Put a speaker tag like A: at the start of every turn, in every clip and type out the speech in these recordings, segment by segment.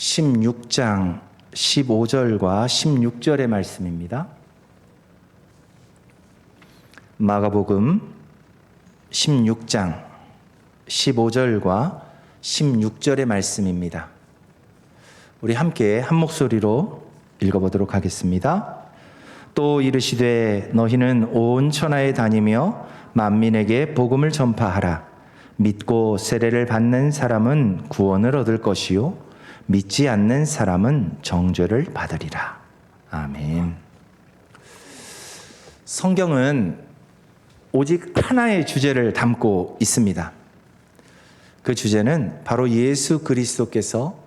A: 16장 15절과 16절의 말씀입니다. 마가복음 16장 15절과 16절의 말씀입니다. 우리 함께 한 목소리로 읽어보도록 하겠습니다. 또 이르시되 너희는 온 천하에 다니며 만민에게 복음을 전파하라. 믿고 세례를 받는 사람은 구원을 얻을 것이요 믿지 않는 사람은 정죄를 받으리라. 아멘. 성경은 오직 하나의 주제를 담고 있습니다. 그 주제는 바로 예수 그리스도께서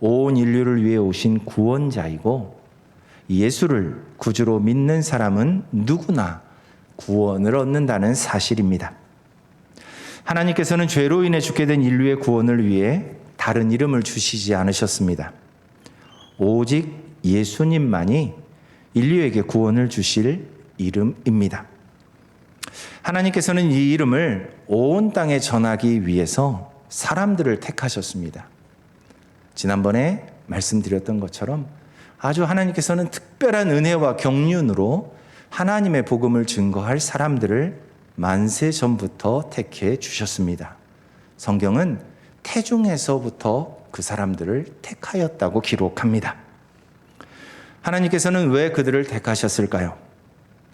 A: 온 인류를 위해 오신 구원자이고 예수를 구주로 믿는 사람은 누구나 구원을 얻는다는 사실입니다. 하나님께서는 죄로 인해 죽게 된 인류의 구원을 위해 다른 이름을 주시지 않으셨습니다. 오직 예수님만이 인류에게 구원을 주실 이름입니다. 하나님께서는 이 이름을 온 땅에 전하기 위해서 사람들을 택하셨습니다. 지난번에 말씀드렸던 것처럼 아주 하나님께서는 특별한 은혜와 경륜으로 하나님의 복음을 증거할 사람들을 만세 전부터 택해 주셨습니다. 성경은 태중에서부터 그 사람들을 택하였다고 기록합니다. 하나님께서는 왜 그들을 택하셨을까요?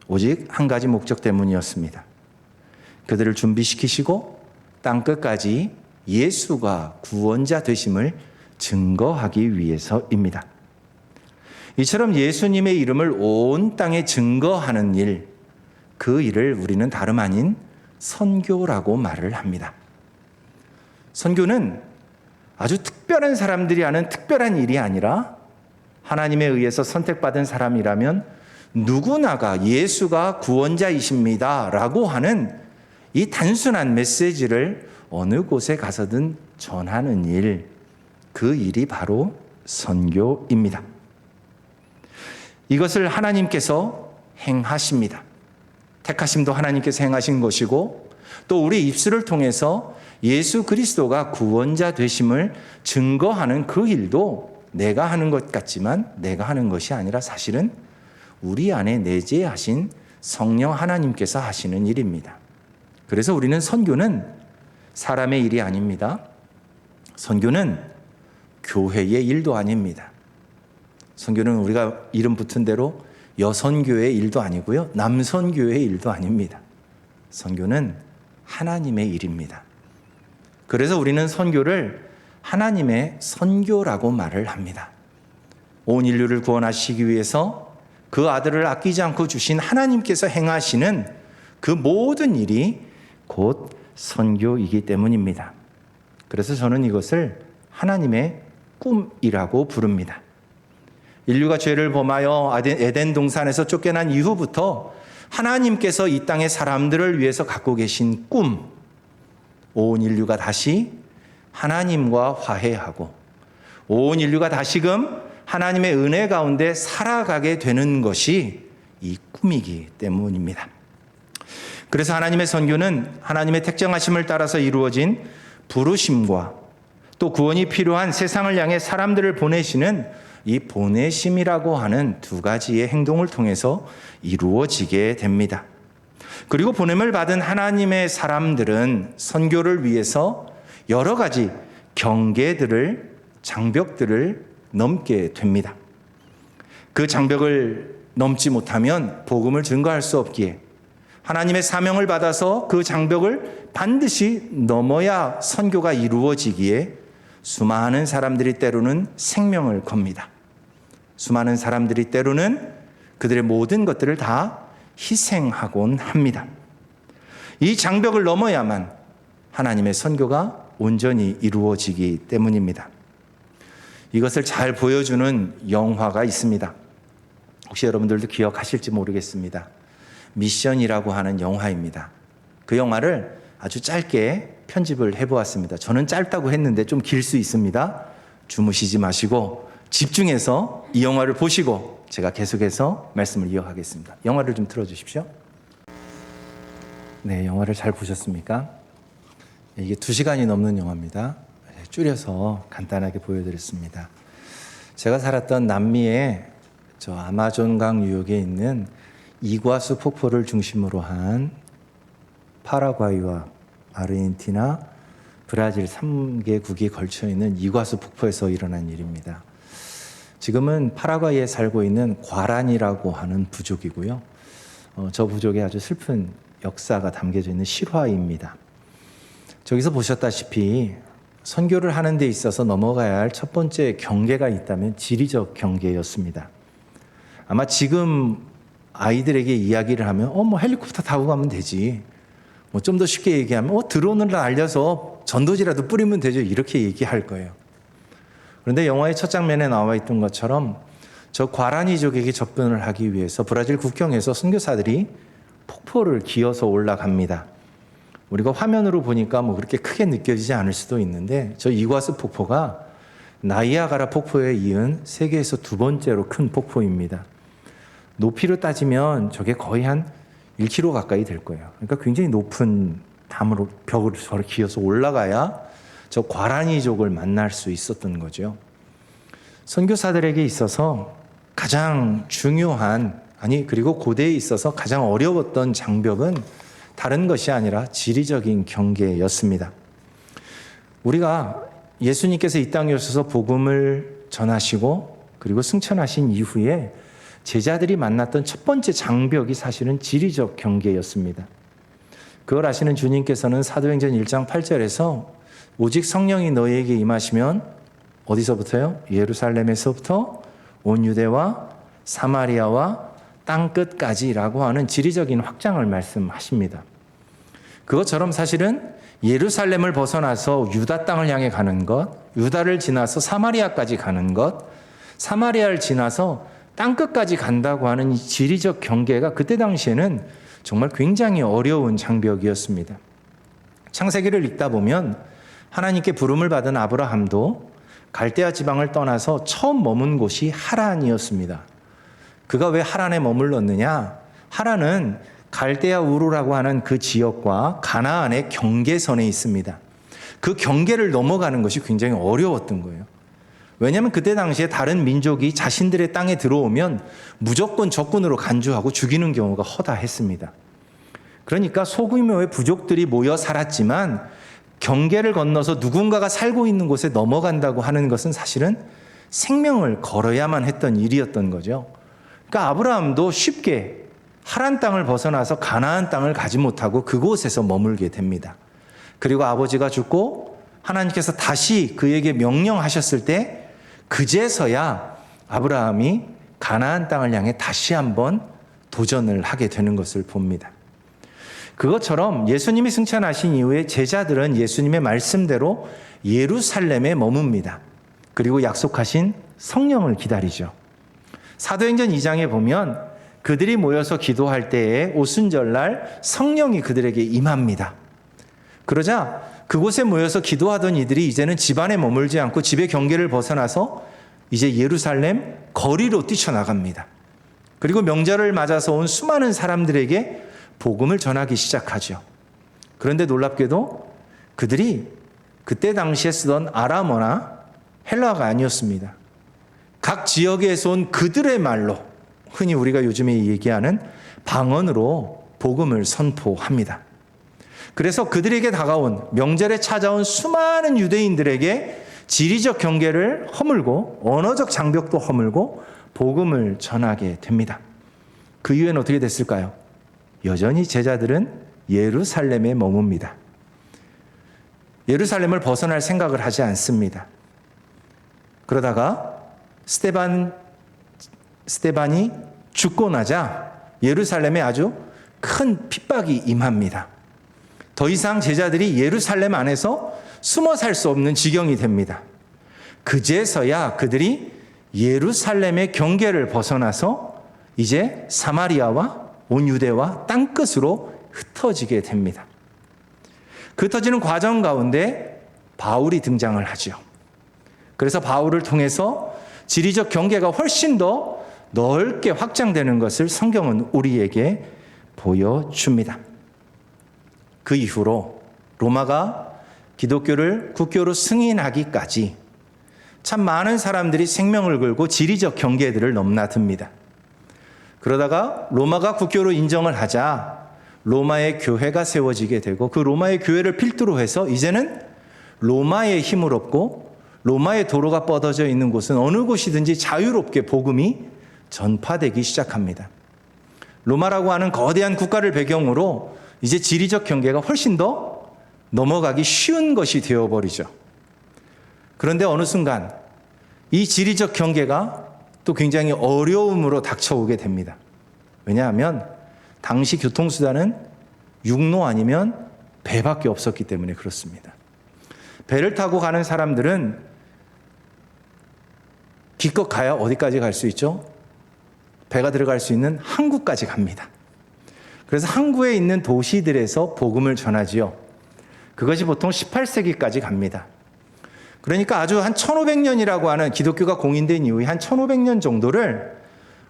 A: 오직 한 가지 목적 때문이었습니다. 그들을 준비시키시고 땅 끝까지 예수가 구원자 되심을 증거하기 위해서입니다. 이처럼 예수님의 이름을 온 땅에 증거하는 일, 그 일을 우리는 다름 아닌 선교라고 말을 합니다. 선교는 아주 특별한 사람들이 하는 특별한 일이 아니라 하나님에 의해서 선택받은 사람이라면 누구나가 예수가 구원자이십니다. 라고 하는 이 단순한 메시지를 어느 곳에 가서든 전하는 일, 그 일이 바로 선교입니다. 이것을 하나님께서 행하십니다. 택하심도 하나님께서 행하신 것이고 또 우리 입술을 통해서 예수 그리스도가 구원자 되심을 증거하는 그 일도 내가 하는 것 같지만 내가 하는 것이 아니라 사실은 우리 안에 내재하신 성령 하나님께서 하시는 일입니다. 그래서 우리는 선교는 사람의 일이 아닙니다. 선교는 교회의 일도 아닙니다. 선교는 우리가 이름 붙은 대로 여선교의 일도 아니고요. 남선교의 일도 아닙니다. 선교는 하나님의 일입니다. 그래서 우리는 선교를 하나님의 선교라고 말을 합니다. 온 인류를 구원하시기 위해서 그 아들을 아끼지 않고 주신 하나님께서 행하시는 그 모든 일이 곧 선교이기 때문입니다. 그래서 저는 이것을 하나님의 꿈이라고 부릅니다. 인류가 죄를 범하여 에덴 동산에서 쫓겨난 이후부터 하나님께서 이 땅의 사람들을 위해서 갖고 계신 꿈, 온 인류가 다시 하나님과 화해하고 온 인류가 다시금 하나님의 은혜 가운데 살아가게 되는 것이 이 꿈이기 때문입니다. 그래서 하나님의 선교는 하나님의 택정하심을 따라서 이루어진 부르심과 또 구원이 필요한 세상을 향해 사람들을 보내시는 이 보내심이라고 하는 두 가지의 행동을 통해서 이루어지게 됩니다. 그리고 보냄을 받은 하나님의 사람들은 선교를 위해서 여러 가지 경계들을 장벽들을 넘게 됩니다. 그 장벽을 넘지 못하면 복음을 증거할 수 없기에 하나님의 사명을 받아서 그 장벽을 반드시 넘어야 선교가 이루어지기에 수많은 사람들이 때로는 생명을 겁니다. 수많은 사람들이 때로는 그들의 모든 것들을 다 희생하곤 합니다. 이 장벽을 넘어야만 하나님의 선교가 온전히 이루어지기 때문입니다. 이것을 잘 보여주는 영화가 있습니다. 혹시 여러분들도 기억하실지 모르겠습니다. 미션이라고 하는 영화입니다. 그 영화를 아주 짧게 편집을 해보았습니다. 저는 짧다고 했는데 좀 길 수 있습니다. 주무시지 마시고 집중해서 이 영화를 보시고 제가 계속해서 말씀을 이어가겠습니다. 영화를 좀 틀어주십시오. 네, 영화를 잘 보셨습니까? 이게 두 시간이 넘는 영화입니다. 줄여서 간단하게 보여드렸습니다. 제가 살았던 남미의 저 아마존강 유역에 있는 이과수 폭포를 중심으로 한 파라과이와 아르헨티나, 브라질 3개국이 걸쳐 있는 이과수 폭포에서 일어난 일입니다. 지금은 파라과이에 살고 있는 과란이라고 하는 부족이고요. 어, 저 부족에 아주 슬픈 역사가 담겨져 있는 실화입니다. 저기서 보셨다시피 선교를 하는 데 있어서 넘어가야 할 첫 번째 경계가 있다면 지리적 경계였습니다. 아마 지금 아이들에게 이야기를 하면 어 뭐 헬리콥터 타고 가면 되지. 뭐 좀 더 쉽게 얘기하면 어 드론을 날려서 전도지라도 뿌리면 되죠. 이렇게 얘기할 거예요. 그런데 영화의 첫 장면에 나와 있던 것처럼 저 과라니족에게 접근을 하기 위해서 브라질 국경에서 선교사들이 폭포를 기어서 올라갑니다. 우리가 화면으로 보니까 뭐 그렇게 크게 느껴지지 않을 수도 있는데 저 이과스 폭포가 나이아가라 폭포에 이은 세계에서 두 번째로 큰 폭포입니다. 높이로 따지면 저게 거의 한 1km 가까이 될 거예요. 그러니까 굉장히 높은 담으로 벽을 저를 기어서 올라가야 저 과라니족을 만날 수 있었던 거죠. 선교사들에게 있어서 가장 중요한 아니 그리고 고대에 있어서 가장 어려웠던 장벽은 다른 것이 아니라 지리적인 경계였습니다. 우리가 예수님께서 이 땅에 오셔서 복음을 전하시고 그리고 승천하신 이후에 제자들이 만났던 첫 번째 장벽이 사실은 지리적 경계였습니다. 그걸 아시는 주님께서는 사도행전 1장 8절에서 오직 성령이 너희에게 임하시면 어디서부터요? 예루살렘에서부터 온 유대와 사마리아와 땅 끝까지라고 하는 지리적인 확장을 말씀하십니다. 그것처럼 사실은 예루살렘을 벗어나서 유다 땅을 향해 가는 것, 유다를 지나서 사마리아까지 가는 것, 사마리아를 지나서 땅 끝까지 간다고 하는 이 지리적 경계가 그때 당시에는 정말 굉장히 어려운 장벽이었습니다. 창세기를 읽다 보면 하나님께 부름을 받은 아브라함도 갈대아 지방을 떠나서 처음 머문 곳이 하란이었습니다. 그가 왜 하란에 머물렀느냐? 하란은 갈대아 우르라고 하는 그 지역과 가나안의 경계선에 있습니다. 그 경계를 넘어가는 것이 굉장히 어려웠던 거예요. 왜냐하면 그때 당시에 다른 민족이 자신들의 땅에 들어오면 무조건 적군으로 간주하고 죽이는 경우가 허다했습니다. 그러니까 소규모의 부족들이 모여 살았지만 경계를 건너서 누군가가 살고 있는 곳에 넘어간다고 하는 것은 사실은 생명을 걸어야만 했던 일이었던 거죠. 그러니까 아브라함도 쉽게 하란 땅을 벗어나서 가나안 땅을 가지 못하고 그곳에서 머물게 됩니다. 그리고 아버지가 죽고 하나님께서 다시 그에게 명령하셨을 때 그제서야 아브라함이 가나안 땅을 향해 다시 한번 도전을 하게 되는 것을 봅니다. 그것처럼 예수님이 승천하신 이후에 제자들은 예수님의 말씀대로 예루살렘에 머뭅니다. 그리고 약속하신 성령을 기다리죠. 사도행전 2장에 보면 그들이 모여서 기도할 때에 오순절날 성령이 그들에게 임합니다. 그러자 그곳에 모여서 기도하던 이들이 이제는 집안에 머물지 않고 집의 경계를 벗어나서 이제 예루살렘 거리로 뛰쳐나갑니다. 그리고 명절을 맞아서 온 수많은 사람들에게 복음을 전하기 시작하죠. 그런데 놀랍게도 그들이 그때 당시에 쓰던 아람어나 헬라어가 아니었습니다. 각 지역에서 온 그들의 말로 흔히 우리가 요즘에 얘기하는 방언으로 복음을 선포합니다. 그래서 그들에게 다가온 명절에 찾아온 수많은 유대인들에게 지리적 경계를 허물고 언어적 장벽도 허물고 복음을 전하게 됩니다. 그 이후에는 어떻게 됐을까요? 여전히 제자들은 예루살렘에 머뭅니다. 예루살렘을 벗어날 생각을 하지 않습니다. 그러다가 스테반 스테반이 죽고 나자 예루살렘에 아주 큰 핍박이 임합니다. 더 이상 제자들이 예루살렘 안에서 숨어 살 수 없는 지경이 됩니다. 그제서야 그들이 예루살렘의 경계를 벗어나서 이제 사마리아와 온 유대와 땅 끝으로 흩어지게 됩니다. 그 흩어지는 과정 가운데 바울이 등장을 하죠. 그래서 바울을 통해서 지리적 경계가 훨씬 더 넓게 확장되는 것을 성경은 우리에게 보여줍니다. 그 이후로 로마가 기독교를 국교로 승인하기까지 참 많은 사람들이 생명을 걸고 지리적 경계들을 넘나듭니다. 그러다가 로마가 국교로 인정을 하자 로마의 교회가 세워지게 되고 그 로마의 교회를 필두로 해서 이제는 로마의 힘을 얻고 로마의 도로가 뻗어져 있는 곳은 어느 곳이든지 자유롭게 복음이 전파되기 시작합니다. 로마라고 하는 거대한 국가를 배경으로 이제 지리적 경계가 훨씬 더 넘어가기 쉬운 것이 되어버리죠. 그런데 어느 순간 이 지리적 경계가 또 굉장히 어려움으로 닥쳐오게 됩니다. 왜냐하면 당시 교통수단은 육로 아니면 배밖에 없었기 때문에 그렇습니다. 배를 타고 가는 사람들은 기껏 가야 어디까지 갈 수 있죠? 배가 들어갈 수 있는 항구까지 갑니다. 그래서 항구에 있는 도시들에서 복음을 전하지요. 그것이 보통 18세기까지 갑니다. 그러니까 아주 한 1500년이라고 하는 기독교가 공인된 이후에 한 1500년 정도를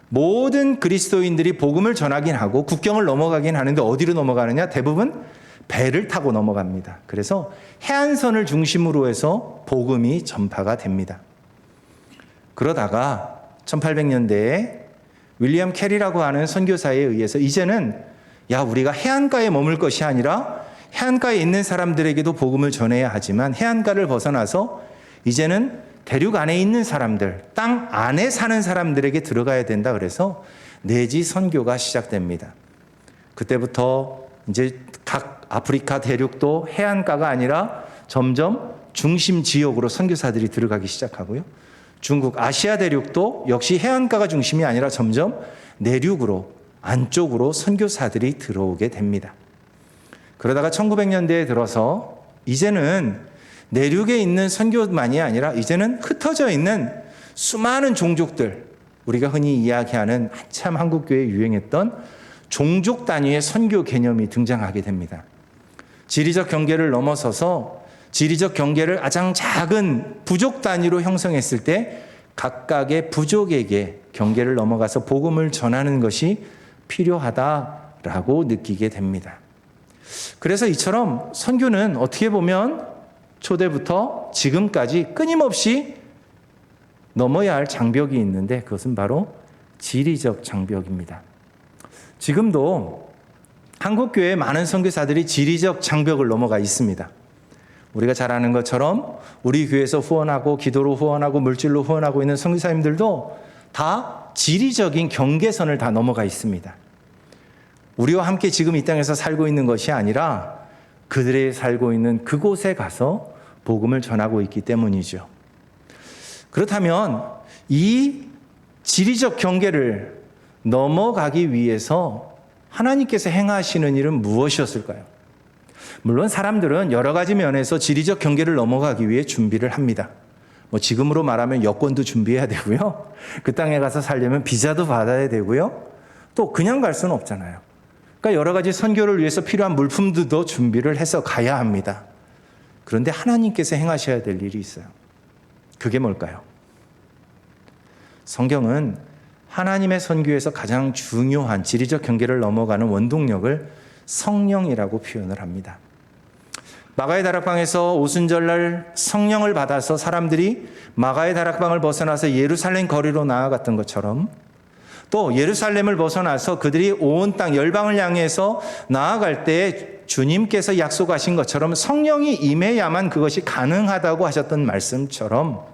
A: 모든 그리스도인들이 복음을 전하긴 하고 국경을 넘어가긴 하는데 어디로 넘어가느냐? 대부분 배를 타고 넘어갑니다. 그래서 해안선을 중심으로 해서 복음이 전파가 됩니다. 그러다가 1800년대에 윌리엄 캐리라고 하는 선교사에 의해서 이제는 야, 우리가 해안가에 머물 것이 아니라 해안가에 있는 사람들에게도 복음을 전해야 하지만 해안가를 벗어나서 이제는 대륙 안에 있는 사람들, 땅 안에 사는 사람들에게 들어가야 된다 그래서 내지 선교가 시작됩니다. 그때부터 이제 각 아프리카 대륙도 해안가가 아니라 점점 중심 지역으로 선교사들이 들어가기 시작하고요. 중국 아시아 대륙도 역시 해안가가 중심이 아니라 점점 내륙으로 안쪽으로 선교사들이 들어오게 됩니다. 그러다가 1900년대에 들어서 이제는 내륙에 있는 선교만이 아니라 이제는 흩어져 있는 수많은 종족들 우리가 흔히 이야기하는 한참 한국교회에 유행했던 종족 단위의 선교 개념이 등장하게 됩니다. 지리적 경계를 넘어서서 지리적 경계를 가장 작은 부족 단위로 형성했을 때 각각의 부족에게 경계를 넘어가서 복음을 전하는 것이 필요하다라고 느끼게 됩니다. 그래서 이처럼 선교는 어떻게 보면 초대부터 지금까지 끊임없이 넘어야 할 장벽이 있는데 그것은 바로 지리적 장벽입니다. 지금도 한국교회 많은 선교사들이 지리적 장벽을 넘어가 있습니다. 우리가 잘 아는 것처럼 우리 교회에서 후원하고 기도로 후원하고 물질로 후원하고 있는 선교사님들도 다 지리적인 경계선을 다 넘어가 있습니다. 우리와 함께 지금 이 땅에서 살고 있는 것이 아니라 그들이 살고 있는 그곳에 가서 복음을 전하고 있기 때문이죠. 그렇다면 이 지리적 경계를 넘어가기 위해서 하나님께서 행하시는 일은 무엇이었을까요? 물론 사람들은 여러 가지 면에서 지리적 경계를 넘어가기 위해 준비를 합니다. 뭐 지금으로 말하면 여권도 준비해야 되고요. 그 땅에 가서 살려면 비자도 받아야 되고요. 또 그냥 갈 수는 없잖아요. 그러니까 여러 가지 선교를 위해서 필요한 물품들도 준비를 해서 가야 합니다. 그런데 하나님께서 행하셔야 될 일이 있어요. 그게 뭘까요? 성경은 하나님의 선교에서 가장 중요한 지리적 경계를 넘어가는 원동력을 성령이라고 표현을 합니다. 마가의 다락방에서 오순절날 성령을 받아서 사람들이 마가의 다락방을 벗어나서 예루살렘 거리로 나아갔던 것처럼 또 예루살렘을 벗어나서 그들이 온 땅 열방을 향해서 나아갈 때 주님께서 약속하신 것처럼 성령이 임해야만 그것이 가능하다고 하셨던 말씀처럼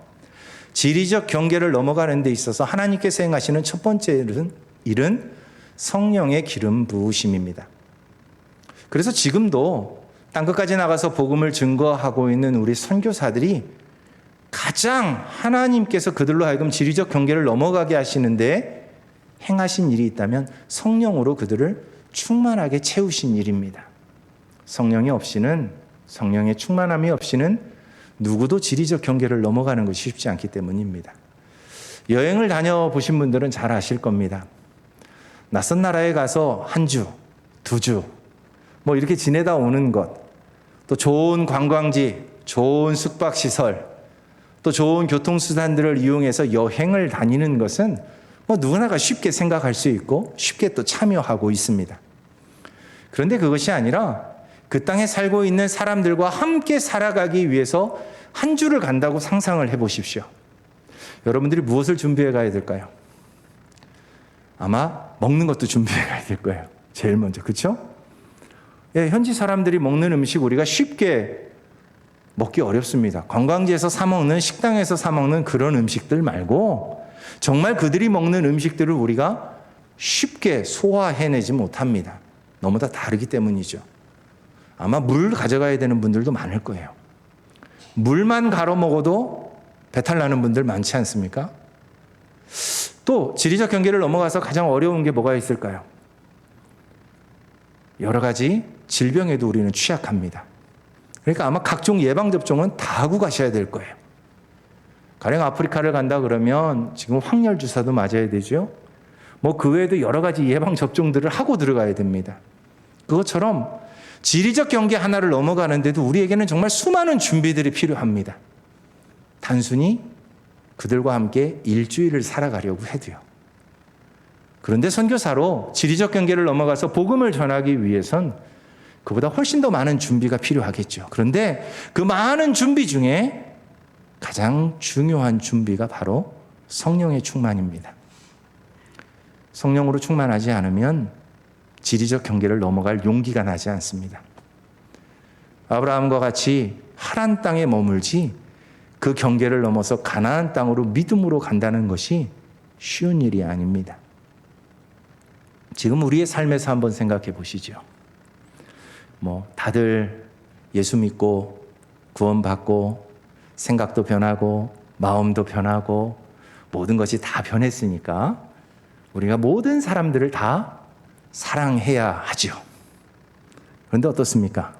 A: 지리적 경계를 넘어가는 데 있어서 하나님께서 행하시는 첫 번째 일은, 성령의 기름 부으심입니다. 그래서 지금도 땅 끝까지 나가서 복음을 증거하고 있는 우리 선교사들이 가장 하나님께서 그들로 하여금 지리적 경계를 넘어가게 하시는데 행하신 일이 있다면 성령으로 그들을 충만하게 채우신 일입니다. 성령이 없이는 성령의 충만함이 없이는 누구도 지리적 경계를 넘어가는 것이 쉽지 않기 때문입니다. 여행을 다녀보신 분들은 잘 아실 겁니다. 낯선 나라에 가서 한 주, 두 주, 뭐 이렇게 지내다 오는 것, 또 좋은 관광지, 좋은 숙박시설, 또 좋은 교통수단들을 이용해서 여행을 다니는 것은 뭐 누구나가 쉽게 생각할 수 있고 쉽게 또 참여하고 있습니다. 그런데 그것이 아니라 그 땅에 살고 있는 사람들과 함께 살아가기 위해서 한 주를 간다고 상상을 해 보십시오. 여러분들이 무엇을 준비해 가야 될까요? 아마 먹는 것도 준비해 가야 될 거예요. 제일 먼저. 그렇죠? 예, 현지 사람들이 먹는 음식 우리가 쉽게 먹기 어렵습니다. 관광지에서 사 먹는 식당에서 사 먹는 그런 음식들 말고 정말 그들이 먹는 음식들을 우리가 쉽게 소화해내지 못합니다. 너무 다 다르기 때문이죠. 아마 물 가져가야 되는 분들도 많을 거예요. 물만 갈아 먹어도 배탈 나는 분들 많지 않습니까? 또 지리적 경계를 넘어가서 가장 어려운 게 뭐가 있을까요? 여러 가지 질병에도 우리는 취약합니다. 그러니까 아마 각종 예방 접종은 다 하고 가셔야 될 거예요. 가령 아프리카를 간다 그러면 지금 확열 주사도 맞아야 되죠. 뭐 그 외에도 여러 가지 예방 접종들을 하고 들어가야 됩니다. 그것처럼 지리적 경계 하나를 넘어가는데도 우리에게는 정말 수많은 준비들이 필요합니다. 단순히 그들과 함께 일주일을 살아가려고 해도요. 그런데 선교사로 지리적 경계를 넘어가서 복음을 전하기 위해선 그보다 훨씬 더 많은 준비가 필요하겠죠. 그런데 그 많은 준비 중에 가장 중요한 준비가 바로 성령의 충만입니다. 성령으로 충만하지 않으면 지리적 경계를 넘어갈 용기가 나지 않습니다. 아브라함과 같이 하란 땅에 머물지 그 경계를 넘어서 가나안 땅으로 믿음으로 간다는 것이 쉬운 일이 아닙니다. 지금 우리의 삶에서 한번 생각해 보시죠. 뭐 다들 예수 믿고 구원받고 생각도 변하고 마음도 변하고 모든 것이 다 변했으니까 우리가 모든 사람들을 다 사랑해야 하죠. 그런데 어떻습니까?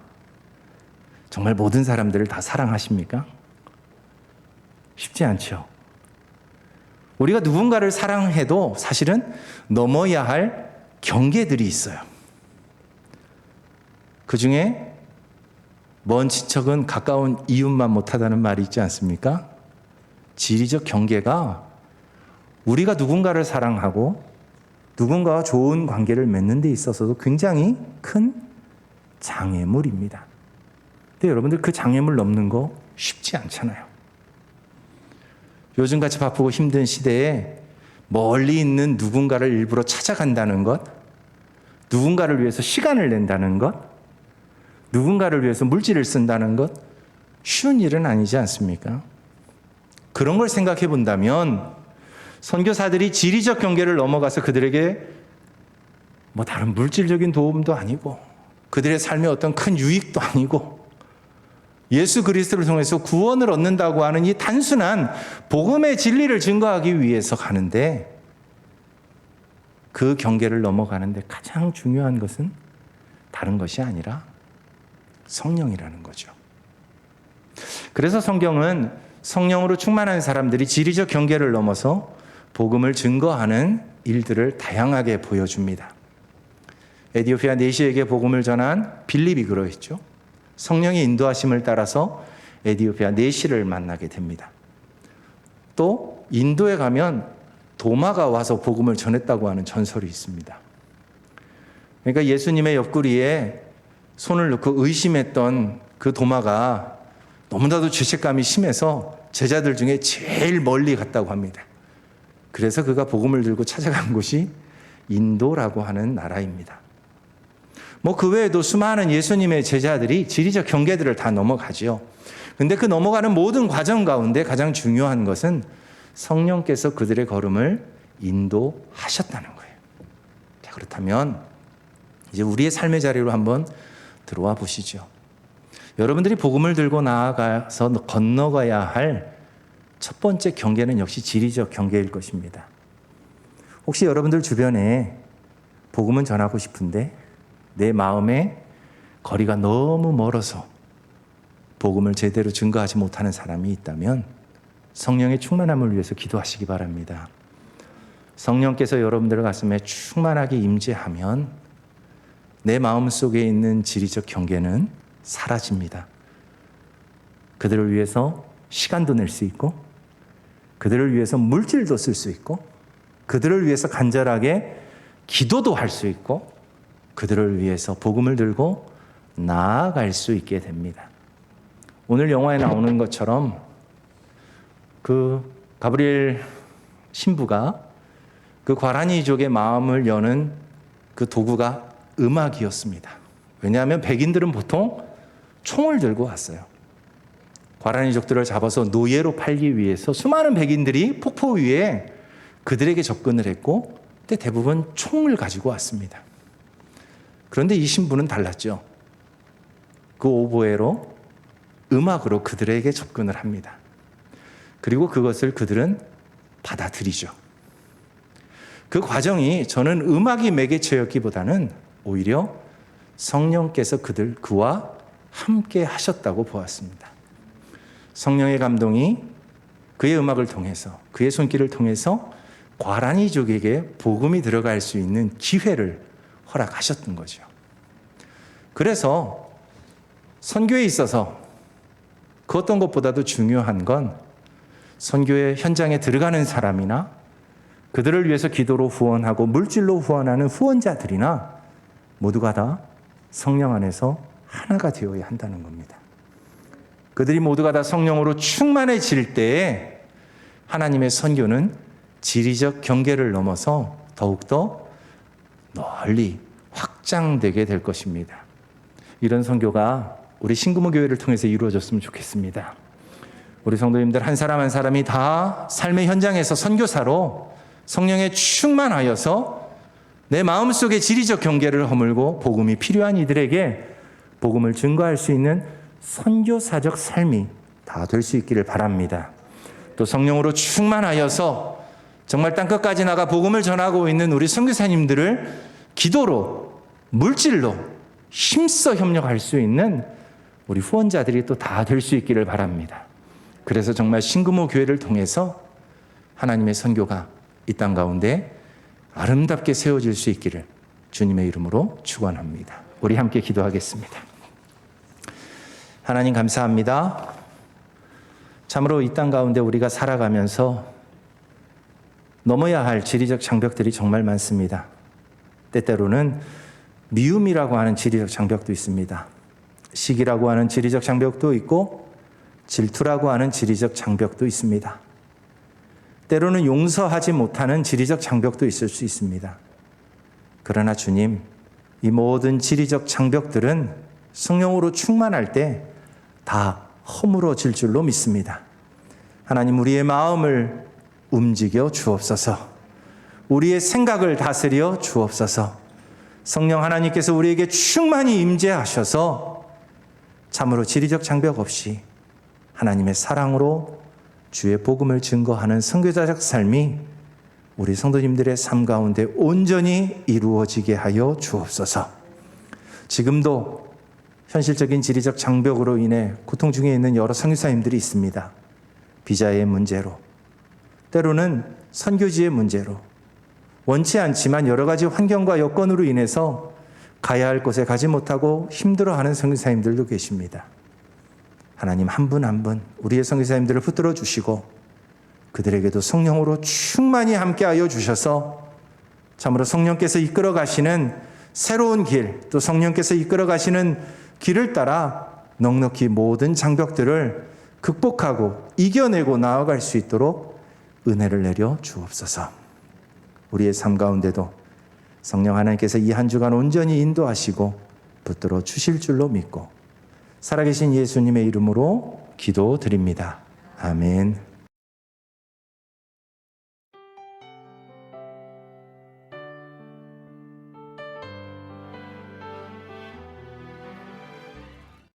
A: 정말 모든 사람들을 다 사랑하십니까? 쉽지 않죠. 우리가 누군가를 사랑해도 사실은 넘어야 할 경계들이 있어요. 그 중에 먼 친척은 가까운 이웃만 못하다는 말이 있지 않습니까? 지리적 경계가 우리가 누군가를 사랑하고 누군가와 좋은 관계를 맺는 데 있어서도 굉장히 큰 장애물입니다. 근데 여러분들 그 장애물 넘는 거 쉽지 않잖아요. 요즘같이 바쁘고 힘든 시대에 멀리 있는 누군가를 일부러 찾아간다는 것, 누군가를 위해서 시간을 낸다는 것, 누군가를 위해서 물질을 쓴다는 것, 쉬운 일은 아니지 않습니까? 그런 걸 생각해 본다면, 선교사들이 지리적 경계를 넘어가서 그들에게 뭐 다른 물질적인 도움도 아니고, 그들의 삶에 어떤 큰 유익도 아니고, 예수 그리스도를 통해서 구원을 얻는다고 하는 이 단순한 복음의 진리를 증거하기 위해서 가는데 그 경계를 넘어가는데 가장 중요한 것은 다른 것이 아니라 성령이라는 거죠. 그래서 성경은 성령으로 충만한 사람들이 지리적 경계를 넘어서 복음을 증거하는 일들을 다양하게 보여줍니다. 에디오피아 네시에게 복음을 전한 빌립이 그러했죠. 성령의 인도하심을 따라서 에디오피아 네시를 만나게 됩니다. 또 인도에 가면 도마가 와서 복음을 전했다고 하는 전설이 있습니다. 그러니까 예수님의 옆구리에 손을 넣고 의심했던 그 도마가 너무나도 죄책감이 심해서 제자들 중에 제일 멀리 갔다고 합니다. 그래서 그가 복음을 들고 찾아간 곳이 인도라고 하는 나라입니다. 뭐 그 외에도 수많은 예수님의 제자들이 지리적 경계들을 다 넘어가지요. 근데 그 넘어가는 모든 과정 가운데 가장 중요한 것은 성령께서 그들의 걸음을 인도하셨다는 거예요. 자, 그렇다면 이제 우리의 삶의 자리로 한번 들어와 보시죠. 여러분들이 복음을 들고 나아가서 건너가야 할 첫 번째 경계는 역시 지리적 경계일 것입니다. 혹시 여러분들 주변에 복음은 전하고 싶은데 내 마음에 거리가 너무 멀어서 복음을 제대로 증거하지 못하는 사람이 있다면 성령의 충만함을 위해서 기도하시기 바랍니다. 성령께서 여러분들 가슴에 충만하게 임재하면 내 마음 속에 있는 지리적 경계는 사라집니다. 그들을 위해서 시간도 낼 수 있고, 그들을 위해서 물질도 쓸 수 있고, 그들을 위해서 간절하게 기도도 할 수 있고, 그들을 위해서 복음을 들고 나아갈 수 있게 됩니다. 오늘 영화에 나오는 것처럼 그 가브리엘 신부가 그 과란이족의 마음을 여는 그 도구가 음악이었습니다. 왜냐하면 백인들은 보통 총을 들고 왔어요. 과란이족들을 잡아서 노예로 팔기 위해서 수많은 백인들이 폭포 위에 그들에게 접근을 했고 그때 대부분 총을 가지고 왔습니다. 그런데 이 신부는 달랐죠. 그 오보에로 음악으로 그들에게 접근을 합니다. 그리고 그것을 그들은 받아들이죠. 그 과정이 저는 음악이 매개체였기보다는 오히려 성령께서 그들 그와 함께 하셨다고 보았습니다. 성령의 감동이 그의 음악을 통해서 그의 손길을 통해서 과란이족에게 복음이 들어갈 수 있는 기회를 허락하셨던 거죠. 그래서 선교에 있어서 그 어떤 것보다도 중요한 건 선교의 현장에 들어가는 사람이나 그들을 위해서 기도로 후원하고 물질로 후원하는 후원자들이나 모두가 다 성령 안에서 하나가 되어야 한다는 겁니다. 그들이 모두가 다 성령으로 충만해질 때에 하나님의 선교는 지리적 경계를 넘어서 더욱더 널리 확장되게 될 것입니다. 이런 선교가 우리 신구모 교회를 통해서 이루어졌으면 좋겠습니다. 우리 성도님들 한 사람 한 사람이 다 삶의 현장에서 선교사로 성령에 충만하여서 내 마음속에 지리적 경계를 허물고 복음이 필요한 이들에게 복음을 증거할 수 있는 선교사적 삶이 다 될 수 있기를 바랍니다. 또 성령으로 충만하여서 정말 땅끝까지 나가 복음을 전하고 있는 우리 선교사님들을 기도로 물질로 힘써 협력할 수 있는 우리 후원자들이 또 다 될 수 있기를 바랍니다. 그래서 정말 신금호 교회를 통해서 하나님의 선교가 이 땅 가운데 아름답게 세워질 수 있기를 주님의 이름으로 축원합니다. 우리 함께 기도하겠습니다. 하나님 감사합니다. 참으로 이 땅 가운데 우리가 살아가면서 넘어야 할 지리적 장벽들이 정말 많습니다. 때때로는 미움이라고 하는 지리적 장벽도 있습니다. 시기라고 하는 지리적 장벽도 있고 질투라고 하는 지리적 장벽도 있습니다. 때로는 용서하지 못하는 지리적 장벽도 있을 수 있습니다. 그러나 주님, 이 모든 지리적 장벽들은 성령으로 충만할 때 다 허물어질 줄로 믿습니다. 하나님, 우리의 마음을 움직여 주옵소서. 우리의 생각을 다스려 주옵소서. 성령 하나님께서 우리에게 충만히 임재하셔서 참으로 지리적 장벽 없이 하나님의 사랑으로 주의 복음을 증거하는 선교자적 삶이 우리 성도님들의 삶 가운데 온전히 이루어지게 하여 주옵소서. 지금도 현실적인 지리적 장벽으로 인해 고통 중에 있는 여러 선교사님들이 있습니다. 비자의 문제로, 때로는 선교지의 문제로, 원치 않지만 여러 가지 환경과 여건으로 인해서 가야 할 곳에 가지 못하고 힘들어하는 선교사님들도 계십니다. 하나님 한 분 한 분 우리의 선교사님들을 붙들어 주시고 그들에게도 성령으로 충만히 함께하여 주셔서 참으로 성령께서 이끌어 가시는 새로운 길, 또 성령께서 이끌어 가시는 길을 따라 넉넉히 모든 장벽들을 극복하고 이겨내고 나아갈 수 있도록 은혜를 내려 주옵소서. 우리의 삶 가운데도 성령 하나님께서 이 한 주간 온전히 인도하시고 붙들어 주실 줄로 믿고 살아계신 예수님의 이름으로 기도드립니다. 아멘.